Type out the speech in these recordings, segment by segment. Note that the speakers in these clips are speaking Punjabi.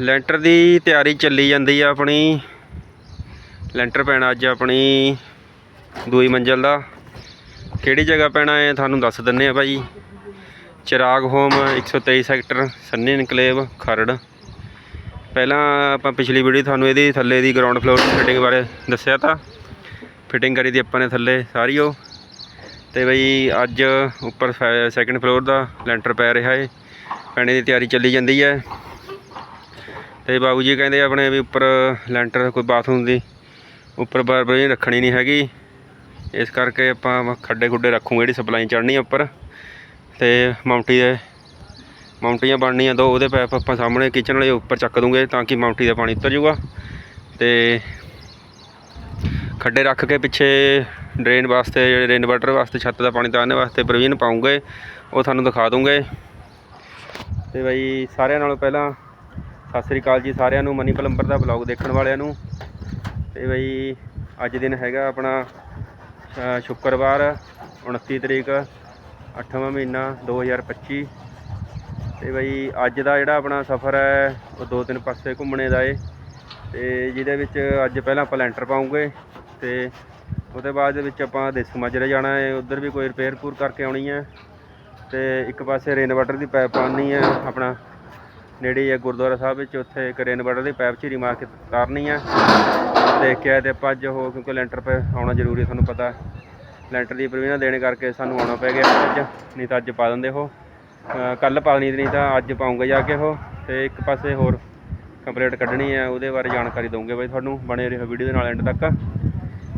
ਲੈਂਟਰ ਦੀ ਤਿਆਰੀ ਚੱਲੀ ਜਾਂਦੀ ਆ ਆਪਣੀ। ਲੈਂਟਰ ਪੈਣਾ ਅੱਜ ਆਪਣੀ ਦੂਈ ਮੰਜ਼ਲ ਦਾ। ਕਿਹੜੀ ਜਗ੍ਹਾ ਪੈਣਾ ਹੈ ਤੁਹਾਨੂੰ ਦੱਸ ਦਿੰਨੇ ਆ ਭਾਈ। Chirag home 123 sector, Sunny enclave Kharar. ਪਹਿਲਾਂ ਆਪਾਂ ਪਿਛਲੀ ਵੀਡੀਓ ਤੁਹਾਨੂੰ ਇਹਦੀ ਥੱਲੇ ਦੀ ਗਰਾਊਂਡ ਫਲੋਰ ਫਿਟਿੰਗ ਬਾਰੇ ਦੱਸਿਆ ਤਾਂ। ਫਿਟਿੰਗ ਕਰੀ ਦੀ ਆਪਾਂ ਨੇ ਥੱਲੇ ਸਾਰੀ ਉਹ। ਤੇ ਬਈ ਅੱਜ ਉੱਪਰ ਸੈਕੰਡ ਫਲੋਰ ਦਾ ਲੈਂਟਰ ਪੈ ਰਿਹਾ ਏ। ਪੈਣੇ ਦੀ ਤਿਆਰੀ ਚੱਲੀ ਜਾਂਦੀ ਹੈ ਤੇ ਬਾਬੂ ਜੀ ਕਹਿੰਦੇ ਆਪਣੇ ਵੀ ਉੱਪਰ ਲੈਂਟਰ ਕੋਈ ਬਾਥਰੂਮ ਦੀ ਉੱਪਰ ਬਾਰ ਰੱਖਣੀ ਨਹੀਂ ਹੈਗੀ। ਇਸ ਕਰਕੇ ਆਪਾਂ ਖੱਡੇ ਖੁੱਡੇ ਰੱਖੂਗੇ ਜਿਹੜੀ ਸਪਲਾਈ ਚੜ੍ਹਨੀ ਉੱਪਰ। ਤੇ ਮਾਉਂਟੀ ਦੇ ਮਾਉਂਟੀਆਂ ਬਣਨੀਆਂ ਦੋ, ਉਹਦੇ ਪੈਪ ਆਪਾਂ ਸਾਹਮਣੇ ਕਿਚਨ ਵਾਲੇ ਉੱਪਰ ਚੱਕ ਦੂੰਗੇ ਤਾਂ ਕਿ ਮਾਉਂਟੀ ਦਾ ਪਾਣੀ ਉਤਰ ਜਾਊਗਾ। ਤੇ ਖੱਡੇ ਰੱਖ ਕੇ ਪਿੱਛੇ ਡਰੇਨ ਵਾਸਤੇ, ਜਿਹੜੇ ਰੇਨ ਵਾਟਰ ਵਾਸਤੇ, ਛੱਤ ਦਾ ਪਾਣੀ ਤਾਰਨ ਵਾਸਤੇ ਪ੍ਰਵੀਨ ਪਾਉਂਗੇ, ਉਹ ਤੁਹਾਨੂੰ ਦਿਖਾ ਦੂੰਗੇ। ਤੇ ਬਈ ਸਾਰਿਆਂ ਨਾਲੋਂ ਪਹਿਲਾਂ ਸਤਿ ਸ੍ਰੀ ਅਕਾਲ ਜੀ ਸਾਰਿਆਂ ਨੂੰ, ਮਨੀ ਪਲੰਬਰ ਦਾ ਬਲੌਗ ਦੇਖਣ ਵਾਲਿਆਂ ਨੂੰ। ਤੇ ਬਈ, ਅੱਜ ਦਿਨ ਹੈਗਾ ਆਪਣਾ ਸ਼ੁੱਕਰਵਾਰ 29 ਤਰੀਕ 8ਵਾਂ ਮਹੀਨਾ 2025 ਤੇ ਬਈ, ਅੱਜ ਦਾ ਜਿਹੜਾ ਆਪਣਾ ਸਫ਼ਰ ਹੈ, ਉਹ ਦੋ ਤਿੰਨ ਪਾਸੇ ਘੁੰਮਣੇ ਦਾ ਏ। ਤੇ ਜਿਹਦੇ ਵਿੱਚ ਅੱਜ ਪਹਿਲਾਂ ਆਪਾਂ ਲੈਂਟਰ ਪਾਉਂਗੇ, ਤੇ ਉਹਦੇ ਬਾਅਦ ਦੇ ਵਿੱਚ ਆਪਾਂ ਦੇਸ ਮਾਜਰੇ ਜਾਣਾ ਹੈ ਉਧਰ ਵੀ ਕੋਈ ਰਿਪੇਅਰ ਪੂਰ ਕਰਕੇ ਆਉਣੀ ਹੈ। ਤੇ ਇੱਕ ਪਾਸੇ ਰੇਨ ਵਾਟਰ ਦੀ ਪਾਈਪ ਪਾਉਣੀ ਹੈ, ਆਪਣਾ ਨੇੜੇ ਹੈ ਗੁਰਦੁਆਰਾ ਸਾਹਿਬ ਵਿੱਚ, ਉੱਥੇ ਇੱਕ ਰੇਨ ਵਾਟਰ ਦੀ ਪਾਈਪ ਝੀਰੀ ਮਾਰ ਕੇ ਤਾਰਨੀ ਹੈ ਦੇਖ ਕੇ ਆਏ ਤੇ ਆਪਾਂ ਅੱਜ ਉਹ ਕਿਉਂਕਿ ਲੈਂਟਰ 'ਤੇ ਆਉਣਾ ਜ਼ਰੂਰੀ ਤੁਹਾਨੂੰ ਪਤਾ। ਲੈਂਟਰ ਦੀ ਪ੍ਰਵੀਨਾ ਦੇਣ ਕਰਕੇ ਸਾਨੂੰ ਆਉਣਾ ਪੈ ਗਿਆ ਅੱਜ, ਨਹੀਂ ਤਾਂ ਅੱਜ ਪਾ ਦਿੰਦੇ ਉਹ। ਕੱਲ ਪਾਣੀ ਨਹੀਂ ਤਾਂ ਅੱਜ ਪਾਉਂਗੇ ਜਾ ਕੇ ਉਹ। ਤੇ ਇੱਕ ਪਾਸੇ ਹੋਰ ਕੰਪਲੀਟ ਕੱਢਣੀ ਹੈ ਉਹਦੇ ਬਾਰੇ ਜਾਣਕਾਰੀ ਦਊਂਗੇ ਬਾਈ ਤੁਹਾਨੂੰ, ਬਣੇ ਰਹੋ ਵੀਡੀਓ ਦੇ ਨਾਲ ਐਂਡ ਤੱਕ।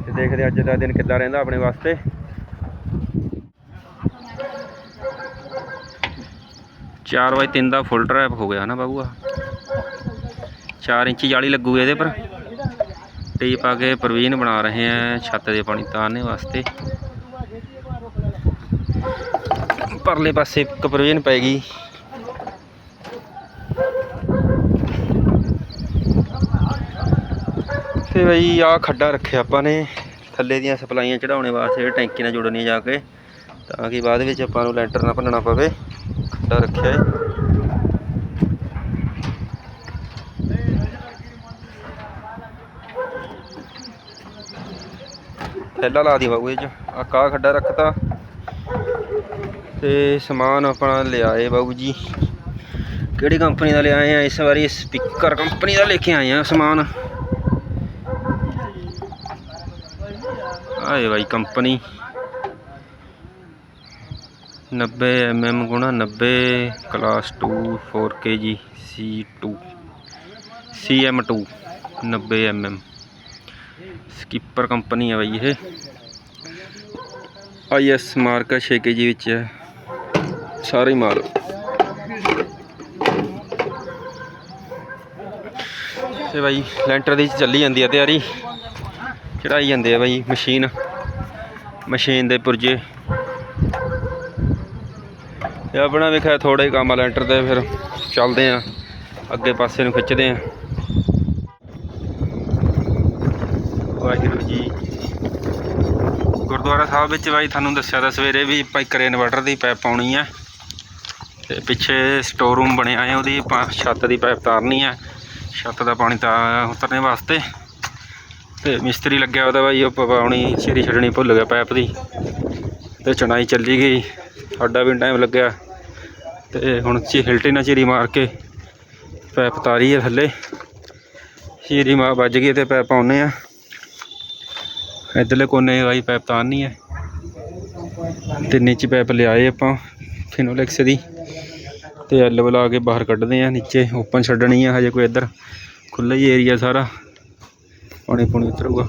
ਤੇ ਦੇਖਦੇ ਅੱਜ ਦਾ ਦਿਨ ਕਿੱਦਾਂ ਰਹਿੰਦਾ ਆਪਣੇ ਵਾਸਤੇ। ਚਾਰ ਬਾਈ ਤਿੰਨ ਦਾ ਫੁੱਲ ਡਰਾਈਵ ਹੋ ਗਿਆ ਨਾ ਬਾਬੂ ਆ 4 ਇੰਚੀ ਜਾਲੀ ਲੱਗੂ ਇਹਦੇ ਪਰ। ਟੀ ਪਾ ਕੇ ਪ੍ਰਵੀਨ ਬਣਾ ਰਹੇ ਆ ਛੱਤ ਦੇ ਪਾਣੀ ਤਾਰਨੇ ਵਾਸਤੇ। ਪਰਲੇ ਪਾਸੇ ਇੱਕ ਪ੍ਰਵੀਨ ਪੈ ਗਈ। ਤੇ ਬਈ ਆ ਖੱਡਾ ਰੱਖਿਆ ਆਪਾਂ ਨੇ। ਥੱਲੇ ਦੀਆਂ ਸਪਲਾਈਆਂ ਚੜਾਉਣੇ ਵਾਸਤੇ ਟੈਂਕੀ ਨਾਲ ਜੋੜਨੀਆਂ ਜਾ ਕੇ। ਤਾਂ ਕਿ ਬਾਅਦ ਵਿੱਚ ਆਪਾਂ ਨੂੰ ਲੈਂਟਰ ਨਾ ਭੰਨਣਾ ਪਵੇ। ਖੱਡਾ ਰੱਖਿਆ ਹੈ ਥੈਲਾ ਲਾ ਦੀ ਬਾਬੂ ਇਹ ਚ। ਆ ਕਾ ਖੱਡਾ ਰੱਖਤਾ। ਤੇ ਸਮਾਨ ਆਪਣਾ ਲਿਆਏ ਬਾਬੂ ਜੀ। ਕਿਹੜੀ ਕੰਪਨੀ ਦਾ ਲਿਆਏ ਆ? ਇਸ ਵਾਰੀ ਸਪੀਕਰ ਕੰਪਨੀ ਦਾ ਲੈ ਕੇ ਆਏ ਆ ਸਮਾਨ। ਆਏ ਬਾਈ ਕੰਪਨੀ। 90 mm ਗੁਣਾ 90 ਕਲਾਸ 2 4 ਜੀ C2 CM2 90 mm ਸਕਿਪਰ ਕੰਪਨੀ ਹੈ ਬਾਈ ਇਹ। ਆਈਐਸ ਮਾਰਕ 6 ਜੀ ਵਿੱਚ। ਹੈ ਸਾਰੇ ਹੀ ਮਾਲ ਤੇ ਬਾਈ, ਲੈਂਟਰ ਦੀ ਚੱਲੀ ਜਾਂਦੀ ਹੈ ਤਿਆਰੀ। ਚੜਾਈ ਜਾਂਦੇ ਆ ਬਾਈ, ਮਸ਼ੀਨ। ਮਸ਼ੀਨ ਦੇ ਪੁਰਜੇ। ਤੇ ਆਪਣਾ ਵੇਖਿਆ ਥੋੜਾ ਹੀ ਕੰਮ ਆ ਲੈਂਟਰ ਤੇ ਫਿਰ ਚੱਲਦੇ ਆ ਅੱਗੇ ਪਾਸੇ ਨੂੰ ਖਿੱਚਦੇ ਆ ਵਾਹਿਗੁਰੂ ਜੀ। ਗੁਰਦੁਆਰਾ ਸਾਹਿਬ ਵਿੱਚ ਬਾਈ ਤੁਹਾਨੂੰ ਦੱਸਿਆ ਤਾਂ ਸਵੇਰੇ ਵੀ ਆਪਾਂ ਇੱਕ ਇਨਵਰਟਰ ਦੀ ਪਾਈਪ ਪਾਉਣੀ ਹੈ ਤੇ ਪਿੱਛੇ ਸਟੋਰ ਰੂਮ ਬਣਿਆ ਹੈ, ਉਹਦੀ ਛੱਤ ਦੀ ਪਾਈਪ ਤਾਰਨੀ ਹੈ ਛੱਤ ਦਾ ਪਾਣੀ ਤਾਂ ਉਤਰਨੇ ਵਾਸਤੇ। ਤੇ ਮਿਸਤਰੀ ਲੱਗਿਆ ਉਹਦਾ ਬਾਈ, ਉਹ ਪਾਉਣੀ, ਛੇਰੀ ਛੱਡਣੀ ਭੁੱਲ ਗਿਆ ਪਾਈਪ ਦੀ। ਤੇ ਚਣਾਈ ਚੱਲੀ ਗਈ। ਸਾਡਾ ਵੀ ਟਾਈਮ ਲੱਗਿਆ। ਤੇ ਹੁਣ ਚੀ, ਹਿਲਟੀ ਨਾਲ ਚੀਰੀ ਮਾਰ ਕੇ ਪੈਪ ਤਾਰੀ ਹੈ ਥੱਲੇ। ਚੀਰੀ ਮਾਰ ਵੱਜ ਗਈ ਤੇ ਪੈਪ ਪਾਉਨੇ ਆ। ਇੱਧਰਲੇ ਕੋਨੇ ਵਾਈ ਪੈਪ ਤਾਰਨੀ ਹੈ ਤੇ ਨੀਚੇ ਪੈਪ ਲਿਆਏ ਆਪਾਂ ਫਿਨੋਲੈਕਸ ਦੀ। ਤੇ ਐਲ ਬਲਾ ਕੇ ਬਾਹਰ ਕੱਢਦੇ ਆ। ਨੀਚੇ ਓਪਨ ਛੱਡਣੀ ਆ ਹਜੇ ਕੋਈ ਇੱਧਰ। ਖੁੱਲ੍ਹਾ ਹੀ ਏਰੀਆ ਸਾਰਾ। ਪਾਣੀ ਪੂਣੀ ਉਤਰੂਗਾ।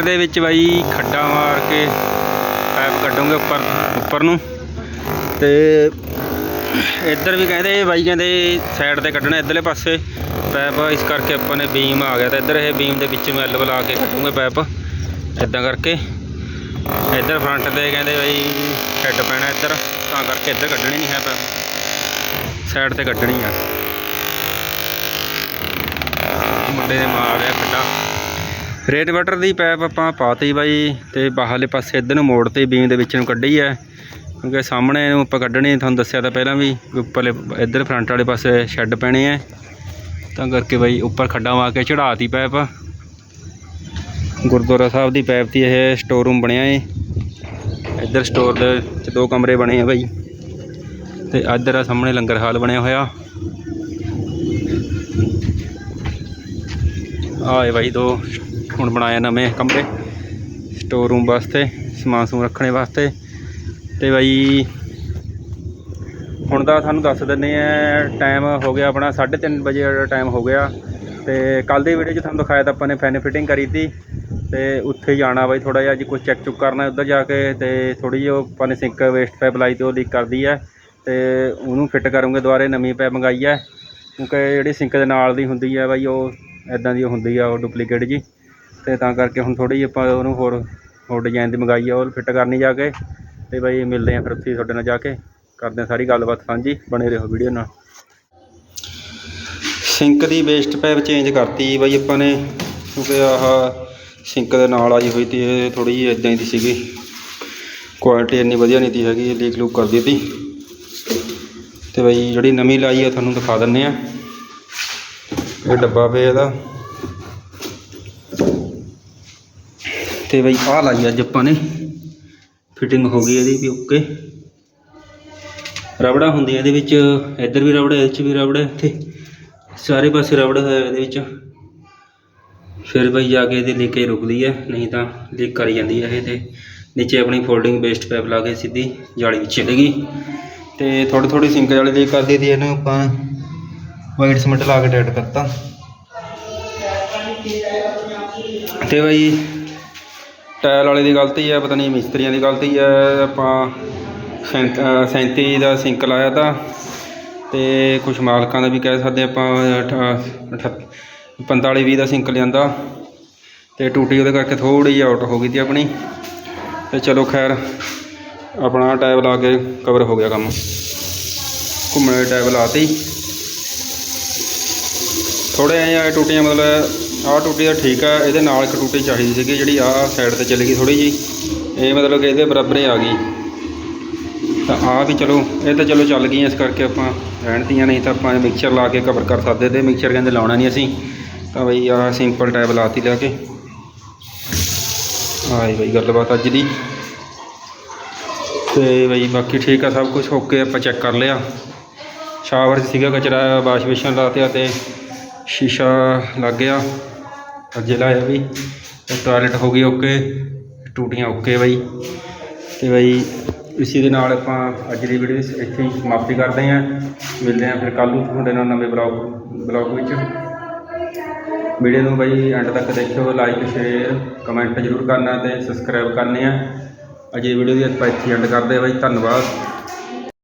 ਲੈਂਟਰ ਦੇ ਵਿੱਚ ਬਾਈ ਖੱਡਾ ਮਾਰ ਕੇ ਪਾਈਪ ਕੱਢੋਗੇ ਉੱਪਰ ਉੱਪਰ ਨੂੰ। ਤੇ ਇੱਧਰ ਵੀ ਕਹਿੰਦੇ ਬਾਈ ਕਹਿੰਦੇ ਸਾਈਡ ਤੇ ਕੱਢਣਾ ਇੱਧਰਲੇ ਪਾਸੇ ਪੈਪ, ਇਸ ਕਰਕੇ ਆਪਾਂ ਨੇ ਬੀਮ ਆ ਗਿਆ ਤਾਂ ਇੱਧਰ ਇਹ ਬੀਮ ਦੇ ਵਿੱਚ ਮੈਂ ਐਲ ਲਾ ਕੇ ਕੱਢੂਗੇ ਪੈਪ, ਇਦਾਂ ਕਰਕੇ। ਇੱਧਰ ਫਰੰਟ ਤੇ ਕਹਿੰਦੇ ਬਾਈ ਹੈੱਡ ਪੈਣਾ ਇੱਧਰ, ਤਾਂ ਕਰਕੇ ਇੱਧਰ ਕੱਢਣੀ ਨਹੀਂ ਹੈ ਪੈਪ। ਸਾਈਡ ਤੇ ਕੱਢਣੀ ਆ। ਮੁੰਡੇ ਨੇ ਮਾਰਿਆ ਖੱਡਾ। ਰੇਟ ਵਾਟਰ ਦੀ ਪੈਪ ਆਪਾਂ ਪਾਤੀ ਬਾਈ ਤੇ ਬਾਹਰਲੇ ਪਾਸੇ ਇੱਧਰ ਨੂੰ ਮੋੜ 'ਤੇ ਬੀਮ ਦੇ ਵਿੱਚ ਨੂੰ ਕੱਢੀ ਹੈ। ਕਿਉਂਕਿ ਸਾਹਮਣੇ ਨੂੰ ਆਪਾਂ ਕੱਢਣੀ ਤੁਹਾਨੂੰ ਦੱਸਿਆ ਤਾਂ ਪਹਿਲਾਂ ਵੀ ਉੱਪਰਲੇ ਇੱਧਰ ਫਰੰਟ ਵਾਲੇ ਪਾਸੇ ਸ਼ੈੱਡ ਪੈਣੇ ਆ ਤਾਂ ਕਰਕੇ ਬਾਈ ਉੱਪਰ ਖੱਡਾ ਵਾ ਕੇ ਚੜਾਤੀ ਪੈਪ। ਗੁਰਦੁਆਰਾ ਸਾਹਿਬ ਦੀ ਪੈਪ ਦੀ ਇਹ ਸਟੋਰ ਰੂਮ ਬਣਿਆ ਏ। ਇੱਧਰ ਸਟੋਰ ਦੇ ਚ ਦੋ ਕਮਰੇ ਬਣੇ ਆ ਬਾਈ। ਤੇ ਇੱਧਰ ਆ ਸਾਹਮਣੇ ਲੰਗਰ ਹਾਲ ਬਣਿਆ ਹੋਇਆ। ਆਏ ਬਾਈ ਦੋ ਹੁਣ ਬਣਾਇਆ ਨਵੇਂ ਕਮਰੇ ਸਟੋਰ ਰੂਮ ਵਾਸਤੇ, ਸਮਾਨ ਸਮੂਨ ਰੱਖਣੇ ਵਾਸਤੇ। ਤੇ ਬਾਈ, ਹੁਣ ਦਾ ਤੁਹਾਨੂੰ ਦੱਸ ਦਿੰਦੇ ਆ ਟਾਈਮ ਹੋ ਗਿਆ ਆਪਣਾ 3:30 ਵਜੇ ਦਾ ਟਾਈਮ ਹੋ ਗਿਆ। ਤੇ ਕੱਲ ਦੀ ਵੀਡੀਓ 'ਚ ਤੁਹਾਨੂੰ ਦਿਖਾਇਆ ਤਾਂ ਆਪਾਂ ਨੇ ਫੈਨ ਫਿਟਿੰਗ ਕਰੀ ਤੀ। ਤੇ ਉੱਥੇ ਜਾਣਾ ਬਾਈ ਥੋੜਾ ਜਿਹਾ, ਅੱਜ ਕੁਝ ਚੈੱਕ ਚੁੱਕ ਕਰਨਾ ਉੱਧਰ ਜਾ ਕੇ, ਤੇ ਥੋੜੀ ਜਿਹੀ ਉਹ ਆਪਾਂ ਨੇ ਸਿੰਕ ਵੇਸਟ ਪਾਈਪ ਲਾਈ ਤੇ, ਉਹ ਲੀਕ ਕਰਦੀ ਹੈ ਤੇ ਉਹਨੂੰ ਫਿੱਟ ਕਰੂੰਗੇ ਦੁਬਾਰੇ, ਨਵੀਂ ਪਾਈਪ ਮੰਗਾਈ ਹੈ ਕਿਉਂਕਿ ਜਿਹੜੀ ਸਿੰਕ ਦੇ ਨਾਲ ਦੀ ਹੁੰਦੀ ਹੈ ਬਾਈ, ਉਹ ਇਦਾਂ ਦੀ ਹੁੰਦੀ ਆ, ਉਹ ਡੁਪਲੀਕੇਟ ਜੀ ਅਤੇ ਤਾਂ ਕਰਕੇ ਹੁਣ ਥੋੜ੍ਹੀ ਜਿਹੀ ਆਪਾਂ ਉਹਨੂੰ ਹੋਰ ਹੋਰ ਡਿਜ਼ਾਇਨ ਦੀ ਮੰਗਾਈ ਆ, ਉਹ ਫਿੱਟ ਕਰਨੀ ਜਾ ਕੇ। ਅਤੇ ਬਾਈ ਮਿਲਦੇ ਹਾਂ ਫਿਰ ਉੱਥੇ ਤੁਹਾਡੇ ਨਾਲ ਜਾ ਕੇ। ਕਰਦੇ ਹਾਂ ਸਾਰੀ ਗੱਲਬਾਤ ਸਾਂਝੀ, ਬਣੇ ਰਹੋ ਵੀਡੀਓ ਨਾਲ। ਸਿੰਕ ਦੀ ਵੇਸਟ ਪਾਈਪ ਚੇਂਜ ਕਰਤੀ ਬਾਈ ਆਪਾਂ ਨੇ, ਕਿਉਂਕਿ ਆਹ ਸਿੰਕ ਦੇ ਨਾਲ ਆਈ ਹੋਈ ਤੀ, ਇਹ ਥੋੜੀ ਜਿਹੀ ਇਦਾਂ ਹੀ ਦੀ ਸੀਗੀ। ਕੁਆਲਿਟੀ ਇੰਨੀ ਵਧੀਆ ਨਹੀਂ ਤੀ ਹੈਗੀ ਲੀਕ ਲੂਕ ਕਰਦੀ ਤੀ ਤੇ ਬਾਈ ਜਿਹੜੀ ਨਵੀਂ ਲਾਈ ਆ, ਤੁਹਾਨੂੰ ਦਿਖਾ ਦਿੰਨੇ ਆ ਇਹ ਡੱਬਾ ਪਿਆ ਇਹਦਾ। ਤੇ ਬਈ ਆਹ ਲਾਈ ਅੱਜ ਆਪਾਂ ਨੇ। ਫਿਟਿੰਗ ਹੋ ਗਈ ਇਹਦੀ ਵੀ ਓਕੇ ਰਬੜਾ ਹੁੰਦੀਆਂ ਇਹਦੇ ਵਿੱਚ, ਇੱਧਰ ਵੀ ਰਬੜ ਹੈ ਇਹਦੇ 'ਚ ਵੀ ਰਬੜ ਹੈ ਇੱਥੇ। ਸਾਰੇ ਪਾਸੇ ਰਬੜ ਹੋਇਆ ਇਹਦੇ ਵਿੱਚ। ਫਿਰ ਬਈ ਜਾ ਕੇ ਇਹਦੀ ਲੀਕੇਜ ਰੁਕਦੀ ਹੈ ਨਹੀਂ ਤਾਂ ਲੀਕ ਕਰੀ ਜਾਂਦੀ ਹੈ ਇਹ ਤੇ। ਨੀਚੇ ਆਪਣੀ ਫੋਲਡਿੰਗ ਵੇਸਟ ਪਾਈਪ ਲਾ ਕੇ ਸਿੱਧੀ ਜਾਲੀ ਵਿੱਚ ਚਲੇ ਗਈ। ਤੇ ਥੋੜੀ ਥੋੜੀ ਸਿੰਕ ਜਾਲੀ ਲੀਕ ਕਰਦੀ ਤੀ ਇਹਨੂੰ, ਆਪਾਂ ਵਾਈਟ ਸਿਮੈਂਟ ਲਾ ਕੇ ਟਾਈਟ ਕਰਤਾ। ਤੇ ਬਈ ਟਾਇਲ ਵਾਲੇ ਦੀ ਗਲਤੀ ਹੈ, ਪਤਾ ਨਹੀਂ ਮਿਸਤਰੀਆਂ ਦੀ ਗਲਤੀ ਹੈ, ਆਪਾਂ ਸੈਂਤ- ਅਹ 37 ਦਾ ਸਿੰਕ ਲਾਇਆ ਤਾਂ ਤੇ ਕੁਝ ਮਾਲਕਾਂ ਦਾ ਵੀ ਕਹਿ ਸਕਦੇ ਆਪਾਂ 45 20 ਦਾ ਸਿੰਕ ਲਿਆਂਦਾ ਤੇ ਟੂਟੀ ਉਹਦੇ ਕਰਕੇ ਥੋੜੀ ਜਿਹੀ ਆਊਟ ਹੋ ਗਈ ਤੀ ਆਪਣੀ। ਤੇ ਚਲੋ ਖੈਰ, ਆਪਣਾ ਟੈਬ ਲਾ ਕੇ ਕਵਰ ਹੋ ਗਿਆ ਕੰਮ। ਘੁੰਮਣ ਵਾਲੀ ਟੈਬ ਲਾਤੀ। ਥੋੜੇ ਐਂ ਟੂਟੀਆਂ ਮਤਲਬ ਆਹ ਟੂਟੀ ਤਾਂ ਠੀਕ ਆ, ਇਹਦੇ ਨਾਲ ਇੱਕ ਟੂਟੀ ਚਾਹੀਦੀ ਸੀਗੀ ਜਿਹੜੀ ਆਹ ਸਾਈਡ ਤੇ ਚੱਲ ਗਈ ਥੋੜੀ ਜੀ ਇਹ ਮਤਲਬ ਕਿ ਇਹਦੇ ਬਰਾਬਰ ਹੀ ਆ ਗਈ। ਤਾਂ ਆਹ ਵੀ ਚਲੋ, ਇਹ ਤਾਂ ਚਲੋ ਚੱਲ ਗਈ ਇਸ ਕਰਕੇ ਆਪਾਂ ਰਹਿਣ ਦੀਆਂ ਨਹੀਂ ਤਾਂ ਆਪਾਂ ਮਿਕਸਚਰ ਲਾ ਕੇ ਕਵਰ ਕਰ ਸਕਦੇ ਤੇ ਮਿਕਸਚਰ ਕਹਿੰਦੇ ਲਾਉਣਾ ਨਹੀਂ ਅਸੀਂ। ਤਾਂ ਬਈ ਆਹ ਸਿੰਪਲ ਟੈਬ ਲਾਤੀ ਲਿਆ ਕੇ। ਆਈ ਬਈ ਗੱਲਬਾਤ ਅੱਜ ਦੀ। ਤੇ ਬਈ ਬਾਕੀ ਠੀਕ ਆ, ਸਭ ਕੁਝ ਓਕੇ ਆਪਾਂ ਚੈੱਕ ਕਰ ਲਿਆ। ਸ਼ਾਵਰ 'ਚ ਸੀਗਾ ਕਚਰਾ, ਵਾਸ਼ ਬੇਸ਼ਨ ਲਾਤਿਆ ਤੇ ਸ਼ੀਸ਼ਾ ਲੱਗ ਗਿਆ। ਅੱਜੇ ਲਾਇਆ ਵੀ ਤੇ ਟਾਇਲਟ ਹੋ ਗਈ ਓਕੇ ਟੂਟੀਆਂ ਓਕੇ ਬਾਈ। ਤੇ ਬਾਈ ਇਸੇ ਦੇ ਨਾਲ ਆਪਾਂ ਅੱਜ ਦੀ ਵੀਡੀਓ ਇੱਥੇ ਹੀ ਸਮਾਪਤੀ ਕਰਦੇ ਹਾਂ। ਮਿਲਦੇ ਹਾਂ ਫਿਰ ਕੱਲ੍ਹ ਨੂੰ ਤੁਹਾਡੇ ਨਾਲ ਨਵੇਂ ਬਲੌਗ ਬਲੌਗ ਵਿੱਚ। ਵੀਡੀਓ ਨੂੰ ਬਾਈ ਐਂਡ ਤੱਕ ਦੇਖਿਓ ਲਾਈਕ ਸ਼ੇਅਰ ਕਮੈਂਟ ਜ਼ਰੂਰ ਕਰਨਾ ਤੇ ਸਬਸਕ੍ਰਾਈਬ ਕਰਨੇ ਆ। ਅਜੇ ਵੀਡੀਓ ਦੀ ਆਪਾਂ ਇੱਥੇ ਐਂਡ ਕਰਦੇ ਹਾਂ ਬਾਈ। ਧੰਨਵਾਦ।